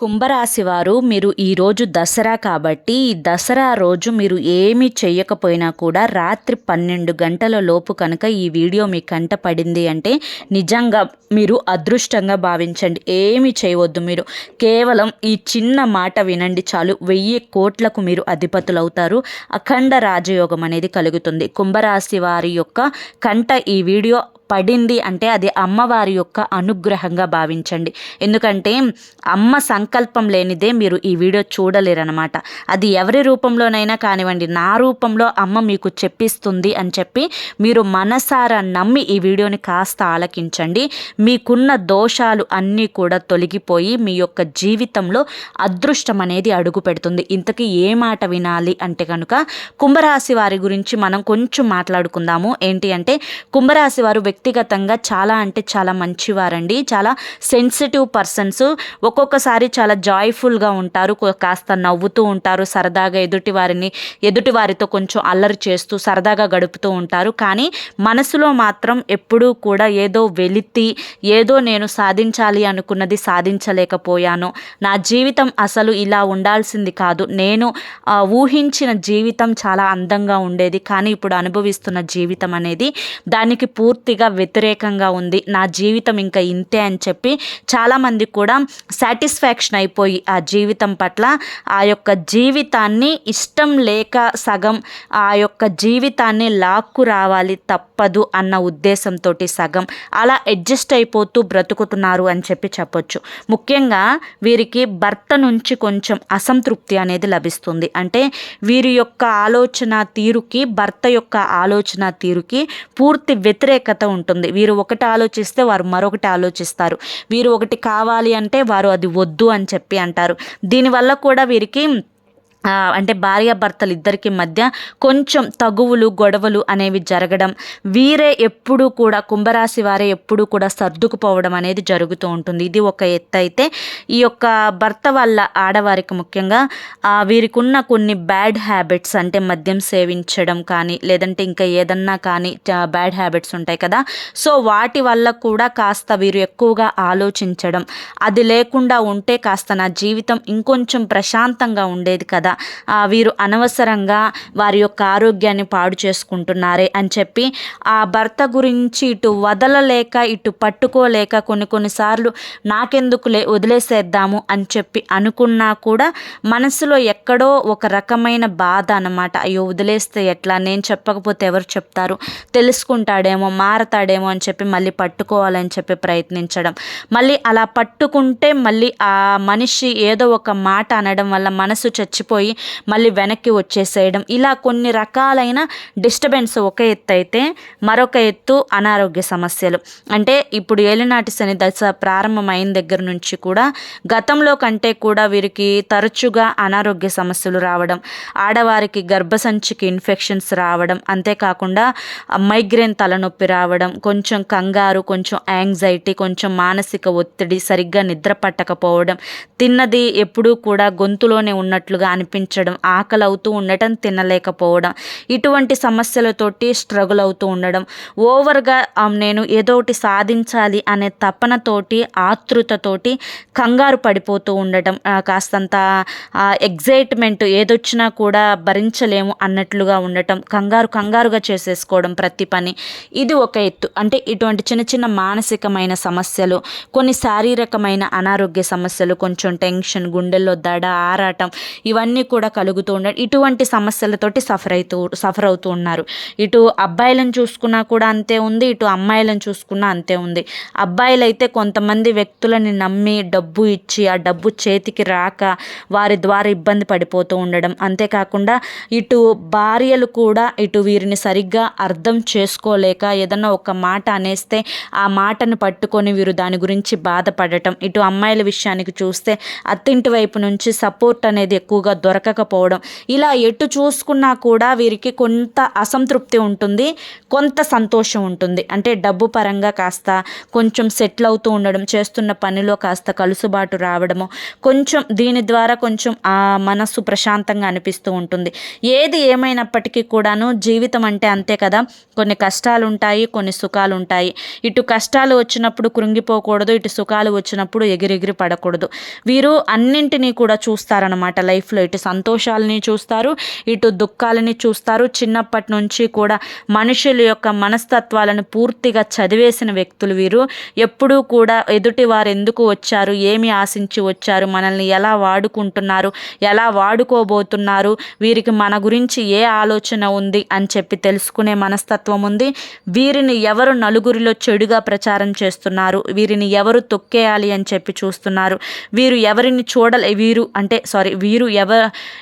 కుంభరాశి వారు మీరు ఈరోజు దసరా కాబట్టి ఈ దసరా రోజు మీరు ఏమి చేయకపోయినా కూడా రాత్రి పన్నెండు గంటల లోపు కనుక ఈ వీడియో మీ కంట పడింది అంటే నిజంగా మీరు అదృష్టంగా భావించండి. ఏమి చేయవద్దు మీరు. కేవలం ఈ చిన్న మాట వినండి చాలు. వెయ్యి కోట్లకు మీరు అధిపతులవుతారు. అఖండ రాజయోగం అనేది కలుగుతుంది. కుంభరాశి వారి యొక్క కంట ఈ వీడియో పడింది అంటే అది అమ్మవారి యొక్క అనుగ్రహంగా భావించండి. ఎందుకంటే అమ్మ సంకల్పం లేనిదే మీరు ఈ వీడియో చూడలేరనమాట అది ఎవరి రూపంలోనైనా కానివ్వండి నా రూపంలో అమ్మ మీకు చెప్పిస్తుంది అని చెప్పి మీరు మనసారా నమ్మి ఈ వీడియోని కాస్త ఆలకించండి. మీకున్న దోషాలు అన్నీ కూడా తొలగిపోయి మీ యొక్క జీవితంలో అదృష్టం అనేది అడుగు పెడుతుంది. ఇంతకీ ఏ మాట వినాలి అంటే కనుక కుంభరాశి వారి గురించి మనం కొంచెం మాట్లాడుకుందాము. ఏంటి అంటే కుంభరాశి వారు వ్యక్తిగతంగా చాలా అంటే చాలా మంచివారండి. చాలా సెన్సిటివ్ పర్సన్స్ ఒక్కొక్కసారి చాలా జాయ్ఫుల్గా ఉంటారు. కాస్త నవ్వుతూ ఉంటారు. సరదాగా ఎదుటి వారిని ఎదుటి వారితో కొంచెం అల్లరి చేస్తూ సరదాగా గడుపుతూ ఉంటారు. కానీ మనసులో మాత్రం ఎప్పుడూ కూడా ఏదో వెలితి ఏదో నేను సాధించాలి అనుకున్నది సాధించలేకపోయాను. నా జీవితం అసలు ఇలా ఉండాల్సింది కాదు. నేను ఊహించిన జీవితం చాలా అందంగా ఉండేది. కానీ ఇప్పుడు అనుభవిస్తున్న జీవితం అనేది దానికి పూర్తిగా వ్యతిరేకంగా ఉంది. నా జీవితం ఇంకా ఇంతే అని చెప్పి చాలామంది కూడా సాటిస్ఫాక్షన్ అయిపోయి ఆ జీవితం పట్ల ఆ యొక్క జీవితాన్ని ఇష్టం లేక సగం ఆ యొక్క జీవితాన్ని లాక్కు రావాలి తప్పదు అన్న ఉద్దేశంతో సగం. అలా అడ్జస్ట్ అయిపోతూ బ్రతుకుతున్నారు అని చెప్పి చెప్పొచ్చు. ముఖ్యంగా వీరికి భర్త నుంచి కొంచెం అసంతృప్తి అనేది లభిస్తుంది. అంటే వీరి యొక్క ఆలోచన తీరుకి భర్త యొక్క ఆలోచన తీరుకి పూర్తి వ్యతిరేకత ఉంటుంది. ఉంటుంది. వీరు ఒకటి ఆలోచిస్తే వారు మరొకటి ఆలోచిస్తారు. వీరు ఒకటి కావాలి అంటే వారు అది వద్దు అని చెప్పి అంటారు. దీనివల్ల కూడా వీరికి అంటే భార్యాభర్తలు ఇద్దరికి మధ్య కొంచెం తగువులు గొడవలు అనేవి జరగడం వీరే ఎప్పుడూ కూడా కుంభరాశి వారే ఎప్పుడూ కూడా సర్దుకుపోవడం అనేది జరుగుతూ ఉంటుంది. ఇది ఒక ఎత్తు అయితే ఈ యొక్క భర్త వల్ల ఆడవారికి ముఖ్యంగా వీరికున్న వీరికి ఉన్న కొన్ని బ్యాడ్ హ్యాబిట్స్ అంటే మద్యం సేవించడం కానీ లేదంటే ఇంకా ఏదన్నా కానీ బ్యాడ్ హ్యాబిట్స్ ఉంటాయి కదా. సో వాటి వల్ల కూడా కాస్త వీరు ఎక్కువగా ఆలోచించడం అది లేకుండా ఉంటే కాస్త నా జీవితం ఇంకొంచెం ప్రశాంతంగా ఉండేది కదా. వీరు అనవసరంగా వారి యొక్క ఆరోగ్యాన్ని పాడు చేసుకుంటున్నారే అని చెప్పి ఆ భర్త గురించి ఇటు వదలలేక ఇటు పట్టుకోలేక కొన్ని కొన్నిసార్లు నాకెందుకులే వదిలేసేద్దాము అని చెప్పి అనుకున్నా కూడా మనసులో ఎక్కడో ఒక రకమైన బాధ అనమాట అయ్యో వదిలేస్తే ఎట్లా? నేను చెప్పకపోతే ఎవరు చెప్తారు? తెలుసుకుంటాడేమో మారతాడేమో అని చెప్పి మళ్ళీ పట్టుకోవాలని చెప్పి ప్రయత్నించడం. మళ్ళీ అలా పట్టుకుంటే మళ్ళీ ఆ మనిషి ఏదో ఒక మాట అనడం వల్ల మనసు చచ్చిపోయి మళ్ళీ వెనక్కి వచ్చేసేయడం. ఇలా కొన్ని రకాలైన డిస్టర్బెన్స్ ఒక ఎత్తు అయితే మరొక ఎత్తు అనారోగ్య సమస్యలు. అంటే ఇప్పుడు ఏలినాటి శని దశ ప్రారంభమైన దగ్గర నుంచి కూడా గతంలో కంటే కూడా వీరికి తరచుగా అనారోగ్య సమస్యలు రావడం ఆడవారికి గర్భసంచికి ఇన్ఫెక్షన్స్ రావడం అంతేకాకుండా మైగ్రేన్ తలనొప్పి రావడం కొంచెం కంగారు కొంచెం యాంగ్జైటీ కొంచెం మానసిక ఒత్తిడి సరిగ్గా నిద్ర పట్టకపోవడం తిన్నది ఎప్పుడూ కూడా గొంతులోనే ఉన్నట్లుగా అనిపించడం ఆకలి అవుతూ ఉండటం తినలేకపోవడం ఇటువంటి సమస్యలతోటి స్ట్రగుల్ అవుతూ ఉండడం. ఓవర్గా నేను ఏదో ఒకటి సాధించాలి అనే తపనతోటి ఆతృతతోటి కంగారు పడిపోతూ ఉండటం. కాస్తంత ఎగ్జైట్మెంట్ ఏదొచ్చినా కూడా భరించలేము అన్నట్లుగా ఉండటం. కంగారు కంగారుగా చేసేసుకోవడం ప్రతి పని. ఇది ఒక ఎత్తు. అంటే ఇటువంటి చిన్న చిన్న మానసికమైన సమస్యలు కొన్ని శారీరకమైన అనారోగ్య సమస్యలు కొంచెం టెన్షన్ గుండెల్లో దడ ఆరాటం ఇవన్నీ కూడా కలుగుతూ ఉండడం ఇటువంటి సమస్యలతోటి సఫర్ అవుతూ సఫర్ అవుతూ ఉన్నారు. ఇటు అబ్బాయిలను చూసుకున్నా కూడా అంతే ఉంది ఇటు అమ్మాయిలను చూసుకున్నా అంతే ఉంది. అబ్బాయిలు అయితే కొంతమంది వ్యక్తులని నమ్మి డబ్బు ఇచ్చి ఆ డబ్బు చేతికి రాక వారి ద్వారా ఇబ్బంది పడిపోతూ ఉండడం. అంతేకాకుండా ఇటు భార్యలు కూడా ఇటు వీరిని సరిగ్గా అర్థం చేసుకోలేక ఏదన్నా ఒక మాట అనేస్తే ఆ మాటను పట్టుకొని వీరు దాని గురించి బాధపడటం. ఇటు అమ్మాయిల విషయానికి చూస్తే అత్తింటి వైపు నుంచి సపోర్ట్ అనేది ఎక్కువగా దొరకకపోవడం. ఇలా ఎటు చూసుకున్నా కూడా వీరికి కొంత అసంతృప్తి ఉంటుంది కొంత సంతోషం ఉంటుంది. అంటే డబ్బు పరంగా కాస్త కొంచెం సెటిల్ అవుతూ ఉండడం చేస్తున్న పనిలో కాస్త కలుసుబాటు రావడము కొంచెం దీని ద్వారా కొంచెం ఆ మనస్సు ప్రశాంతంగా అనిపిస్తూ ఉంటుంది. ఏది ఏమైనప్పటికీ కూడాను జీవితం అంటే అంతే కదా. కొన్ని కష్టాలు ఉంటాయి కొన్ని సుఖాలు ఉంటాయి. ఇటు కష్టాలు వచ్చినప్పుడు కృంగిపోకూడదు ఇటు సుఖాలు వచ్చినప్పుడు ఎగిరెగిరి పడకూడదు. వీరు అన్నింటినీ కూడా చూస్తారనమాట లైఫ్లో. ఇటు సంతోషాలని చూస్తారు ఇటు దుఃఖాలని చూస్తారు. చిన్నప్పటి నుంచి కూడా మనుషుల యొక్క మనస్తత్వాలను పూర్తిగా చదివేసిన వ్యక్తులు వీరు. ఎప్పుడూ కూడా ఎదుటి వారు ఎందుకు వచ్చారు ఏమి ఆశించి వచ్చారు మనల్ని ఎలా వాడుకుంటున్నారు ఎలా వాడుకోబోతున్నారు వీరికి మన గురించి ఏ ఆలోచన ఉంది అని చెప్పి తెలుసుకునే మనస్తత్వం ఉంది. వీరిని ఎవరు నలుగురిలో చెడుగా ప్రచారం చేస్తున్నారు వీరిని ఎవరు తొక్కేయాలి అని చెప్పి చూస్తున్నారు. వీరు ఎవరిని చూడలే వీరు అంటే సారీ వీరు ఎవ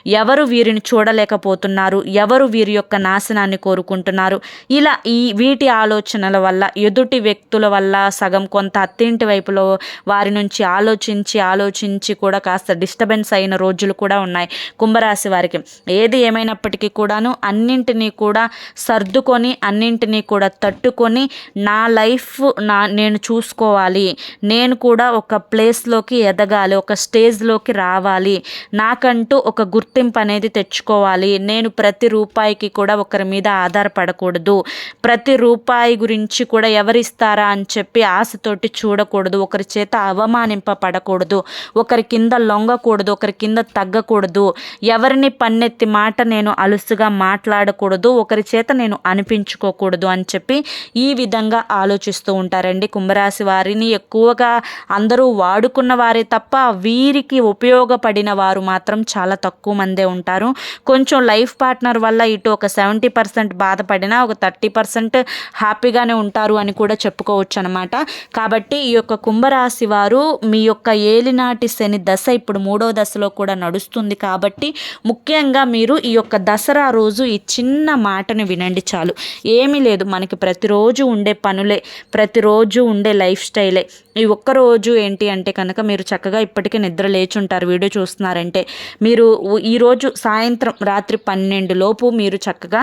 ఎవరు వీరిని చూడలేకపోతున్నారు ఎవరు వీరి యొక్క నాశనాన్ని కోరుకుంటున్నారు. ఇలా ఈ వీటి ఆలోచనల వల్ల ఎదుటి వ్యక్తుల వల్ల సగం కొంత అత్తింటి వైపులో వారి నుంచి ఆలోచించి ఆలోచించి కూడా కాస్త డిస్టర్బెన్స్ అయిన రోజులు కూడా ఉన్నాయి కుంభరాశి వారికి. ఏది ఏమైనప్పటికీ కూడాను అన్నింటినీ కూడా సర్దుకొని అన్నింటినీ కూడా తట్టుకొని నా లైఫ్ నా నేను చూసుకోవాలి. నేను కూడా ఒక ప్లేస్లోకి ఎదగాలి ఒక స్టేజ్లోకి రావాలి. నాకంటూ ఒక గుర్తింపు అనేది తెచ్చుకోవాలి. నేను ప్రతి రూపాయికి కూడా ఒకరి మీద ఆధారపడకూడదు. ప్రతి రూపాయి గురించి కూడా ఎవరిస్తారా అని చెప్పి ఆశతోటి చూడకూడదు. ఒకరి చేత అవమానింపబడకూడదు. ఒకరి కింద లొంగకూడదు. ఒకరి కింద తగ్గకూడదు. ఎవరిని పన్నెత్తి మాట నేను అలుసుగా మాట్లాడకూడదు. ఒకరి చేత నేను అనిపించుకోకూడదు అని చెప్పి ఈ విధంగా ఆలోచిస్తూ ఉంటారండి కుంభరాశి వారిని. ఎక్కువగా అందరూ వాడుకున్న వారే తప్ప వీరికి ఉపయోగపడిన వారు మాత్రం చాలా తక్కువ మందే ఉంటారు. కొంచెం లైఫ్ పార్ట్నర్ వల్ల ఇటు ఒక సెవెంటీ పర్సెంట్ బాధపడినా ఒక థర్టీ పర్సెంట్ హ్యాపీగానే ఉంటారు అని కూడా చెప్పుకోవచ్చు అనమాట కాబట్టి ఈ యొక్క కుంభరాశి వారు మీ యొక్క ఏలినాటి శని దశ ఇప్పుడు మూడో దశలో కూడా నడుస్తుంది కాబట్టి ముఖ్యంగా మీరు ఈ యొక్క దసరా రోజు ఈ చిన్న మాటను వినండి చాలు. ఏమీ లేదు మనకి ప్రతిరోజు ఉండే పనులే ప్రతిరోజు ఉండే లైఫ్ స్టైలే. ఈ ఒక్కరోజు ఏంటి అంటే కనుక మీరు చక్కగా ఇప్పటికే నిద్ర లేచుంటారు వీడియో చూస్తున్నారంటే. మీరు ఈరోజు సాయంత్రం రాత్రి పన్నెండు లోపు మీరు చక్కగా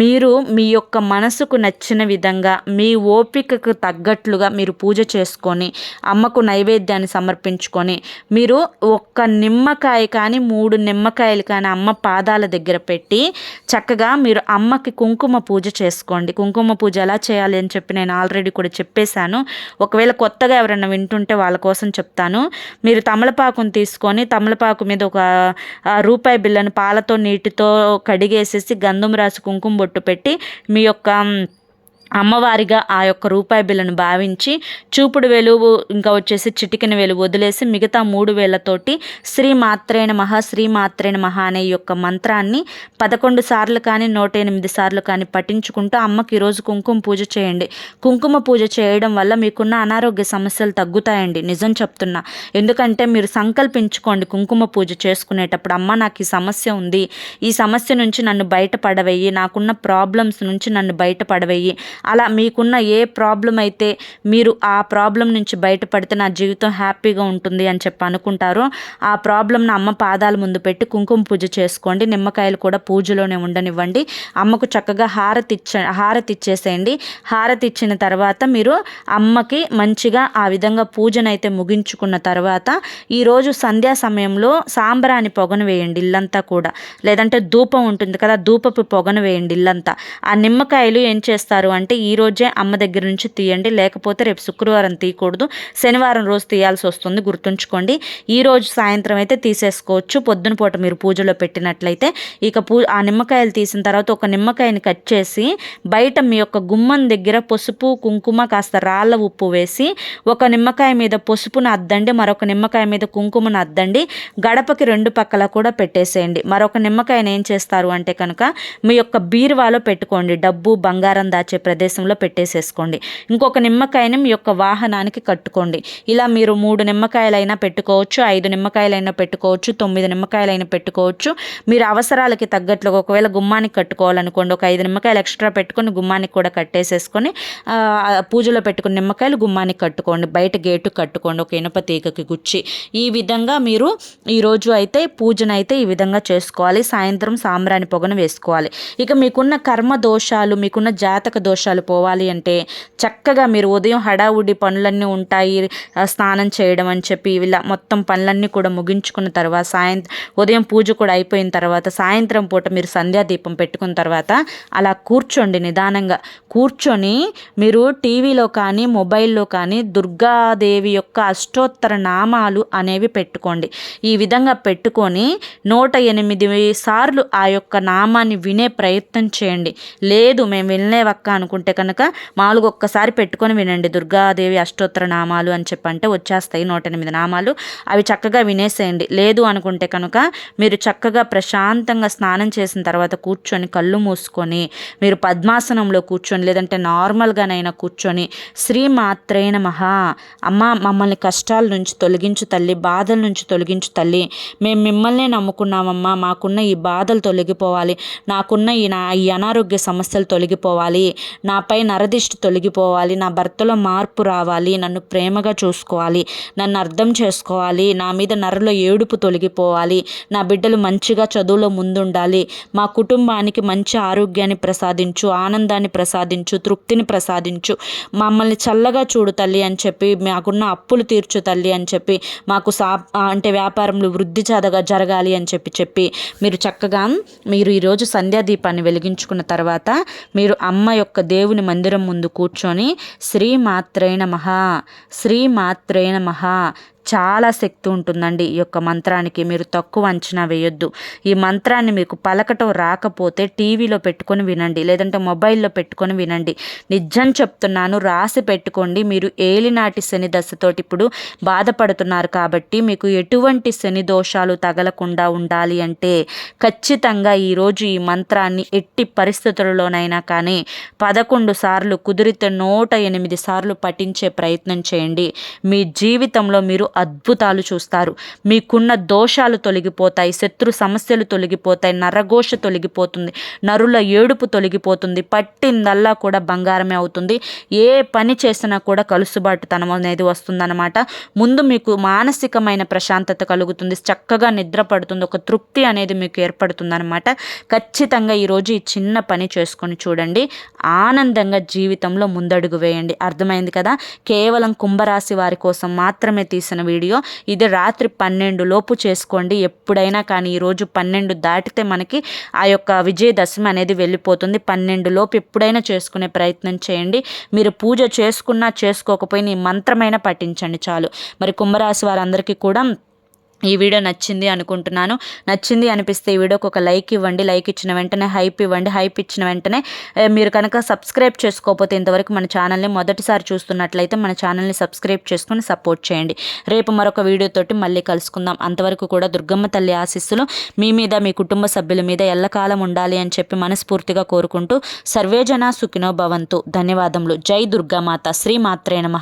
మీరు మీ యొక్క మనసుకు నచ్చిన విధంగా మీ ఓపికకు తగ్గట్లుగా మీరు పూజ చేసుకొని అమ్మకు నైవేద్యాన్ని సమర్పించుకొని మీరు ఒక్క నిమ్మకాయ కానీ మూడు నిమ్మకాయలు కానీ అమ్మ పాదాల దగ్గర పెట్టి చక్కగా మీరు అమ్మకి కుంకుమ పూజ చేసుకోండి. కుంకుమ పూజ ఎలా చేయాలి అని చెప్పి నేను ఆల్రెడీ కూడా చెప్పేశాను. ఒకవేళ కొత్తగా ఎవరైనా వింటుంటే వాళ్ళ కోసం చెప్తాను. మీరు తమలపాకును తీసుకొని తమలపాకు మీద ఒక రూపాయి బిళ్ళను పాలతో నీటితో కడిగేసేసి గంధం రాసి కుంకుమ బొట్టు పెట్టి మీ యొక్క అమ్మవారిగా ఆ యొక్క రూపాయి బిల్లను భావించి చూపుడు వెలువు ఇంకా వచ్చేసి చిటికిన వెలువు వదిలేసి మిగతా మూడు వేలతోటి శ్రీ మాత్రేణ మహా శ్రీ మాత్రేణ మహా అనే యొక్క మంత్రాన్ని పదకొండు సార్లు కానీ నూట ఎనిమిది సార్లు కానీ పఠించుకుంటూ అమ్మకి ఈరోజు కుంకుమ పూజ చేయండి. కుంకుమ పూజ చేయడం వల్ల మీకున్న అనారోగ్య సమస్యలు తగ్గుతాయండి. నిజం చెప్తున్నా. ఎందుకంటే మీరు సంకల్పించుకోండి కుంకుమ పూజ చేసుకునేటప్పుడు అమ్మ నాకు ఈ సమస్య ఉంది. ఈ సమస్య నుంచి నన్ను బయటపడవేయి. నాకున్న ప్రాబ్లమ్స్ నుంచి నన్ను బయటపడవేయి. అలా మీకున్న ఏ ప్రాబ్లం అయితే మీరు ఆ ప్రాబ్లం నుంచి బయటపడితే నా జీవితం హ్యాపీగా ఉంటుంది అని చెప్పి అనుకుంటారో ఆ ప్రాబ్లంను అమ్మ పాదాల ముందు పెట్టి కుంకుమ పూజ చేసుకోండి. నిమ్మకాయలు కూడా పూజలోనే ఉండనివ్వండి. అమ్మకు చక్కగా హారతి ఇచ్చ హారతి ఇచ్చేసేయండి. హారతి ఇచ్చిన తర్వాత మీరు అమ్మకి మంచిగా ఆ విధంగా పూజనైతే ముగించుకున్న తర్వాత ఈరోజు సంధ్యా సమయంలో సాంబ్రాని పొగను వేయండి ఇల్లంతా కూడా. లేదంటే ధూపం ఉంటుంది కదా ధూపపు పొగను వేయండి ఇల్లంతా. ఆ నిమ్మకాయలు ఏం చేస్తారు అంటే అంటే రోజే అమ్మ దగ్గర నుంచి తీయండి లేకపోతే రేపు శుక్రవారం తీయకూడదు. శనివారం రోజు తీయాల్సి వస్తుంది గుర్తుంచుకోండి. ఈరోజు సాయంత్రం అయితే తీసేసుకోవచ్చు. పొద్దున పూట మీరు పూజలో పెట్టినట్లయితే ఇక పూ ఆ నిమ్మకాయలు తీసిన తర్వాత ఒక నిమ్మకాయని కట్ చేసి బయట మీ యొక్క గుమ్మం దగ్గర పసుపు కుంకుమ కాస్త రాళ్ళ ఉప్పు వేసి ఒక నిమ్మకాయ మీద పసుపును అద్దండి మరొక నిమ్మకాయ మీద కుంకుమను అద్దండి గడపకి రెండు పక్కల కూడా పెట్టేసేయండి. మరొక నిమ్మకాయని ఏం చేస్తారు అంటే కనుక మీ యొక్క బీరువాలో పెట్టుకోండి. డబ్బు బంగారం దాచే ప్రదేశం ప్రదేశంలో పెట్టేసేసుకోండి. ఇంకొక నిమ్మకాయని మీ యొక్క వాహనానికి కట్టుకోండి. ఇలా మీరు మూడు నిమ్మకాయలైనా పెట్టుకోవచ్చు ఐదు నిమ్మకాయలైనా పెట్టుకోవచ్చు తొమ్మిది నిమ్మకాయలైనా పెట్టుకోవచ్చు. మీరు అవసరాలకి తగ్గట్లు ఒకవేళ గుమ్మానికి కట్టుకోవాలనుకోండి ఒక ఐదు నిమ్మకాయలు ఎక్స్ట్రా పెట్టుకొని గుమ్మానికి కూడా కట్టేసేసుకొని పూజలో పెట్టుకున్న నిమ్మకాయలు గుమ్మానికి కట్టుకోండి. బయట గేటు కట్టుకోండి ఒక ఇనుప తీగకి గుచ్చి. ఈ విధంగా మీరు ఈరోజు అయితే పూజనైతే ఈ విధంగా చేసుకోవాలి. సాయంత్రం సాంబ్రాణి పొగను వేసుకోవాలి. ఇక మీకున్న కర్మ దోషాలు మీకున్న జాతక దోషాలు పోవాలి అంటే చక్కగా మీరు ఉదయం హడావుడి పనులన్నీ ఉంటాయి స్నానం చేయడం అని చెప్పి ఇలా మొత్తం పనులన్నీ కూడా ముగించుకున్న తర్వాత సాయంత్రం ఉదయం పూజ కూడా అయిపోయిన తర్వాత సాయంత్రం పూట మీరు సంధ్యాదీపం పెట్టుకున్న తర్వాత అలా కూర్చోండి నిదానంగా. కూర్చొని మీరు టీవీలో కానీ మొబైల్లో కానీ దుర్గాదేవి యొక్క అష్టోత్తర నామాలు అనేవి పెట్టుకోండి. ఈ విధంగా పెట్టుకొని నూట ఎనిమిది సార్లు ఆ యొక్క నామాన్ని వినే ప్రయత్నం చేయండి. లేదు మేము వినలేవక్క అనుకుంటే కనుక మామూలుగా ఒక్కసారి పెట్టుకొని వినండి. దుర్గాదేవి అష్టోత్తర నామాలు అని చెప్పంటే వచ్చేస్తాయి నూట ఎనిమిది నామాలు. అవి చక్కగా వినేసేయండి. లేదు అనుకుంటే కనుక మీరు చక్కగా ప్రశాంతంగా స్నానం చేసిన తర్వాత కూర్చొని కళ్ళు మూసుకొని మీరు పద్మాసనంలో కూర్చొని లేదంటే నార్మల్గానైనా కూర్చొని శ్రీ మాత్రేన మహా అమ్మ మమ్మల్ని కష్టాల నుంచి తొలగించు తల్లి బాధల నుంచి తొలగించు తల్లి. మేము మిమ్మల్నే నమ్ముకున్నామమ్మా. మాకున్న ఈ బాధలు తొలగిపోవాలి. నాకున్న ఈ నా ఈ అనారోగ్య సమస్యలు తొలగిపోవాలి. నాపై నరదిష్టి తొలగిపోవాలి నా భర్తలో మార్పు రావాలి నన్ను ప్రేమగా చూసుకోవాలి నన్ను అర్థం చేసుకోవాలి నా మీద నరలో ఏడుపు తొలగిపోవాలి నా బిడ్డలు మంచిగా చదువులో ముందుండాలి మా కుటుంబానికి మంచి ఆరోగ్యాన్ని ప్రసాదించు ఆనందాన్ని ప్రసాదించు తృప్తిని ప్రసాదించు. మమ్మల్ని చల్లగా చూడు తల్లి అని చెప్పి మాకున్న అప్పులు తీర్చు తల్లి అని చెప్పి మాకు సా అంటే వ్యాపారంలో వృద్ధి చదగా జరగాలి అని చెప్పి చెప్పి మీరు చక్కగా మీరు ఈరోజు సంధ్యాదీపాన్ని వెలిగించుకున్న తర్వాత మీరు అమ్మ యొక్క దేవుని మందిరం ముందు కూర్చొని శ్రీ మాత్రైన మహా శ్రీ మాత్రైన మహా చాలా శక్తి ఉంటుందండి ఈ యొక్క మంత్రానికి. మీరు తక్కువ అంచనా వేయొద్దు. ఈ మంత్రాన్ని మీకు పలకటం రాకపోతే టీవీలో పెట్టుకొని వినండి లేదంటే మొబైల్లో పెట్టుకొని వినండి. నిజం చెప్తున్నాను రాసి పెట్టుకోండి. మీరు ఏలినాటి శని దశతోటి ఇప్పుడు బాధపడుతున్నారు కాబట్టి మీకు ఎటువంటి శని దోషాలు తగలకుండా ఉండాలి అంటే ఖచ్చితంగా ఈరోజు ఈ మంత్రాన్ని ఎట్టి పరిస్థితులలోనైనా కానీ పదకొండు సార్లు కుదిరితే నూట ఎనిమిది సార్లు పఠించే ప్రయత్నం చేయండి. మీ జీవితంలో మీరు అద్భుతాలు చూస్తారు. మీకున్న దోషాలు తొలగిపోతాయి శత్రు సమస్యలు తొలగిపోతాయి నరఘోష తొలగిపోతుంది నరుల ఏడుపు తొలగిపోతుంది పట్టిందల్లా కూడా బంగారమే అవుతుంది. ఏ పని చేసినా కూడా కలుసుబాటుతనం అనేది వస్తుందన్నమాట. ముందు మీకు మానసికమైన ప్రశాంతత కలుగుతుంది చక్కగా నిద్ర పడుతుంది ఒక తృప్తి అనేది మీకు ఏర్పడుతుందన్నమాట. ఖచ్చితంగా ఈరోజు ఈ చిన్న పని చేసుకొని చూడండి. ఆనందంగా జీవితంలో ముందడుగు వేయండి. అర్థమైంది కదా? కేవలం కుంభరాశి వారి కోసం మాత్రమే తీసిన వీడియో. ఇది రాత్రి పన్నెండు లోపు చేసుకోండి. ఎప్పుడైనా కానీ ఈరోజు పన్నెండు దాటితే మనకి ఆ యొక్క విజయదశమి అనేది వెళ్ళిపోతుంది. పన్నెండు లోపు ఎప్పుడైనా చేసుకునే ప్రయత్నం చేయండి. మీరు పూజ చేసుకున్నా చేసుకోకపోయినా ఈ మంత్రమైన పఠించండి చాలు. మరి కుంభరాశి వారందరికీ కూడా ఈ వీడియో నచ్చింది అనుకుంటున్నాను. నచ్చింది అనిపిస్తే ఈ వీడియోకి ఒక లైక్ ఇవ్వండి. లైక్ ఇచ్చిన వెంటనే హైప్ ఇవ్వండి. హైప్ ఇచ్చిన వెంటనే మీరు కనుక సబ్స్క్రైబ్ చేసుకోకపోతే ఇంతవరకు మన ఛానల్ని మొదటిసారి చూస్తున్నట్లయితే మన ఛానల్ని సబ్స్క్రైబ్ చేసుకుని సపోర్ట్ చేయండి. రేపు మరొక వీడియోతోటి మళ్ళీ కలుసుకుందాం. అంతవరకు కూడా దుర్గమ్మ తల్లి ఆశీస్సులు మీ మీద మీ కుటుంబ సభ్యుల మీద ఎల్లకాలం ఉండాలి అని చెప్పి మనస్ఫూర్తిగా కోరుకుంటూ సర్వేజన సుఖినో భవంతు. ధన్యవాదములు. జై దుర్గామాత. శ్రీ మాత్రే నమ.